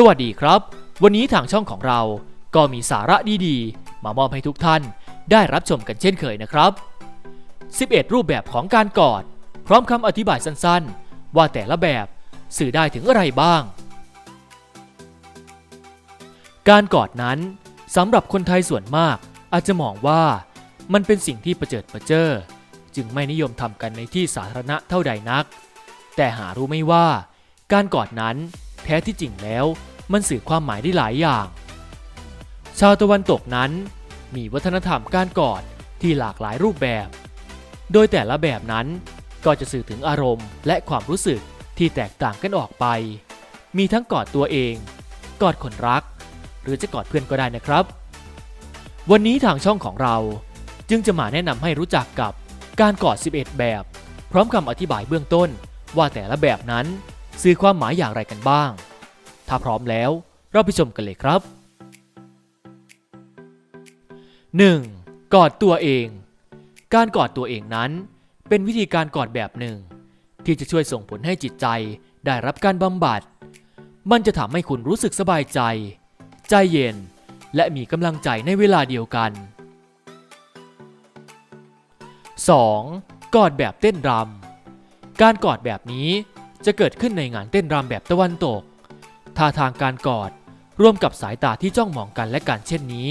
สวัสดีครับ วันนี้ทางช่องของเราก็มีสาระดีๆ มามอบให้ทุกท่านได้รับชมกันเช่นเคยนะครับ 11 รูปแบบของการกอด พร้อมคำอธิบายสั้นๆ ว่าแต่ละแบบสื่อได้ถึงอะไรบ้าง การกอดนั้นสำหรับคนไทยส่วนมากอาจจะมองว่ามันเป็นสิ่งที่ประเจิดประเจ้อจึงไม่นิยมทำกันในที่สาธารณะเท่าใดนัก แต่หารู้ไม่ว่า การกอดนั้นแท้ที่จริงแล้ว มันสื่อความหมายได้หลายอย่าง ชาวตะวันตกนั้น มีวัฒนธรรมการกอดที่หลากหลายรูปแบบ โดยแต่ละแบบนั้นก็จะสื่อถึงอารมณ์ และความรู้สึกที่แตกต่างกันออกไป มีทั้งกอดตัวเอง กอดคนรัก หรือจะกอดเพื่อนก็ได้นะครับ วันนี้ทางช่องของเราจึงจะมาแนะนำให้รู้จักกับการกอด 11 แบบ พร้อมคำอธิบายเบื้องต้นว่าแต่ละแบบนั้น สื่อความหมายอย่างไรกันบ้าง ถ้าพร้อมแล้ว เราไปชมกันเลยครับ 1. กอดตัวเอง การกอดตัวเองนั้น เป็นวิธีการกอดแบบหนึ่ง ที่จะช่วยส่งผลให้จิตใจได้รับการบำบัด มันจะทำให้คุณรู้สึกสบายใจ ใจเย็น และมีกำลังใจในเวลาเดียวกัน 2. กอดแบบเต้นรำการกอดแบบนี้จะเกิดขึ้นในงานเต้นรำแบบตะวันตก ท่าทางการกอด ร่วมกับสายตาที่จ้องมองกันและกันเช่นนี้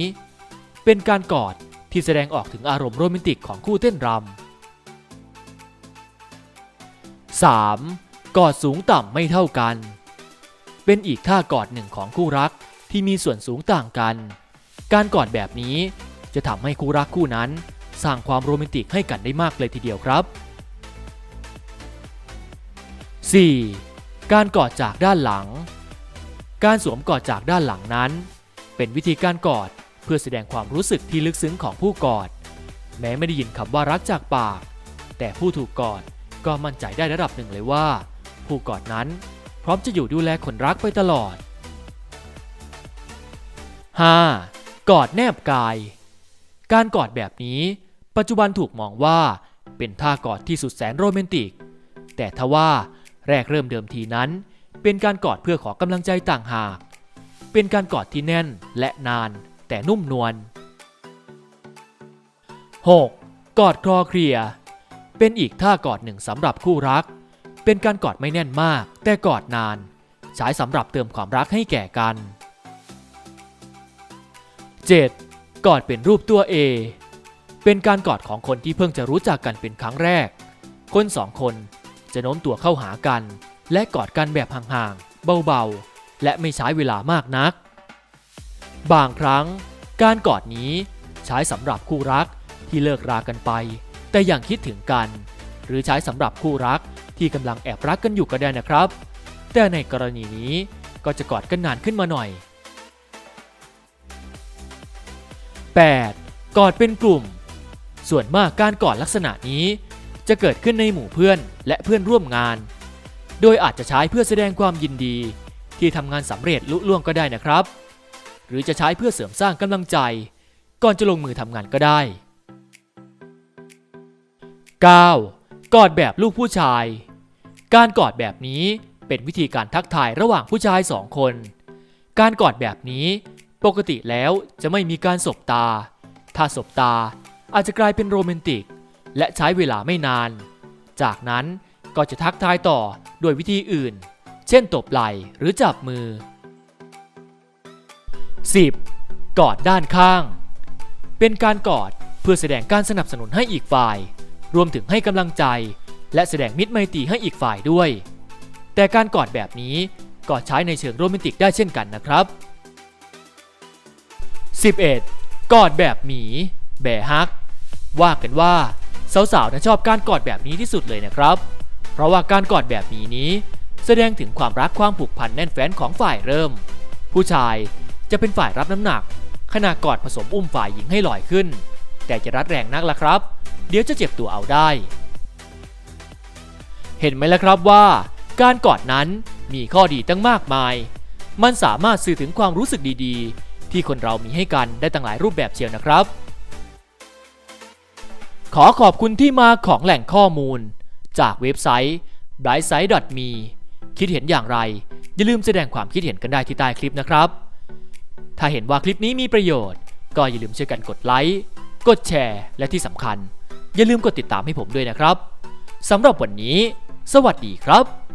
เป็นการกอดที่แสดงออกถึงอารมณ์โรแมนติกของคู่เต้นรำ 3. กอดสูงต่ำไม่เท่ากัน เป็นอีกท่ากอดหนึ่งของคู่รักที่มีส่วนสูงต่างกัน การกอดแบบนี้จะทำให้คู่รักคู่นั้น สร้างความโรแมนติกให้กันได้มากเลยทีเดียวครับ 4. การกอดจากด้านหลัง การสวมกอดจากด้านหลังนั้น เป็นวิธีการกอดเพื่อแสดงความรู้สึกที่ลึกซึ้งของผู้กอด แม้ไม่ได้ยินคำว่ารักจากปาก แต่ผู้ถูกกอดก็มั่นใจได้ระดับหนึ่งเลยว่า ผู้กอดนั้นพร้อมจะอยู่ดูแลคนรักไปตลอด 5. กอดแนบกาย การกอดแบบนี้ ปัจจุบันถูกมองว่าเป็นท่ากอดที่สุดแสนโรแมนติก แต่ทว่าแรกเริ่มเดิมทีนั้น เป็นการกอดเพื่อขอกำลังใจต่างหาก เป็นการกอดที่แน่นและนาน แต่นุ่มนวล 6. กอดคลอเคลีย เป็นอีกท่ากอดหนึ่งสำหรับคู่รัก เป็นการกอดไม่แน่นมาก แต่กอดนาน ใช้สำหรับเติมความรักให้แก่กัน 7. กอดเป็นรูปตัว A เป็นการกอดของคนที่เพิ่งจะรู้จักกันเป็นครั้งแรก คนสองคนจะโน้มตัวเข้าหากัน และกอดกันแบบห่างๆ เบาๆ และไม่ใช้เวลามากนัก บางครั้ง การกอดนี้ใช้สำหรับคู่รักที่เลิกรากันไป แต่ยังคิดถึงกัน หรือใช้สำหรับคู่รักที่กำลังแอบรักกันอยู่ก็ได้นะครับ แต่ในกรณีนี้ก็จะกอดกันนานขึ้นมาหน่อย 8. กอดเป็นกลุ่ม ส่วนมากการกอดลักษณะนี้ จะเกิดขึ้นในหมู่เพื่อนและเพื่อนร่วมงาน โดยอาจจะใช้เพื่อแสดงความยินดี ที่ทำงานสำเร็จลุล่วงก็ได้นะครับ หรือจะใช้เพื่อเสริมสร้างกำลังใจ ก่อนจะลงมือทำงานก็ได้ 9. กอดแบบลูกผู้ชาย การกอดแบบนี้เป็นวิธีการทักทายระหว่างผู้ชายสองคน การกอดแบบนี้ปกติแล้วจะไม่มีการสบตา ถ้าสบตาอาจจะกลายเป็นโรแมนติก และใช้เวลาไม่นาน จากนั้น ก็จะทักทายต่อโดยวิธีอื่น เช่นตบไหล่หรือจับมือ 10. กอดด้านข้าง เป็นการกอดเพื่อแสดงการสนับสนุนให้อีกฝ่าย รวมถึงให้กำลังใจ และแสดงมิตรไมตรีให้อีกฝ่ายด้วย แต่การกอดแบบนี้ก็ใช้ในเชิงโรแมนติกได้เช่นกันนะครับ 11. กอดแบบหมี แบฮัก ว่ากันว่าสาวๆนะชอบการกอดแบบนี้ที่สุดเลยนะครับ เพราะว่าการกอดแบบหมีนี้ แสดงถึงความรักความผูกพันแน่นแฟ้นของฝ่ายเริ่ม ผู้ชายจะเป็นฝ่ายรับน้ำหนัก ขณะกอดผสมอุ้มฝ่ายหญิงให้ลอยขึ้น แต่จะรัดแรงนักล่ะครับ เดี๋ยวจะเจ็บตัวเอาได้ เห็นไหมล่ะครับว่า การกอดนั้นมีข้อดีตั้งมากมาย มันสามารถสื่อถึงความรู้สึกดีๆ ที่คนเรามีให้กันได้ตั้งหลายรูปแบบเชียวนะครับ ขอขอบคุณที่มาของแหล่งข้อมูล จากเว็บไซต์ brightside.me คิดเห็นอย่างไร อย่าลืมแสดงความคิดเห็นกันได้ที่ใต้คลิปนะครับ ถ้าเห็นว่าคลิปนี้มีประโยชน์ ก็อย่าลืมช่วยกันกดไลค์ กดแชร์ และที่สำคัญ อย่าลืมกดติดตามให้ผมด้วยนะครับสำหรับวันนี้ สวัสดีครับ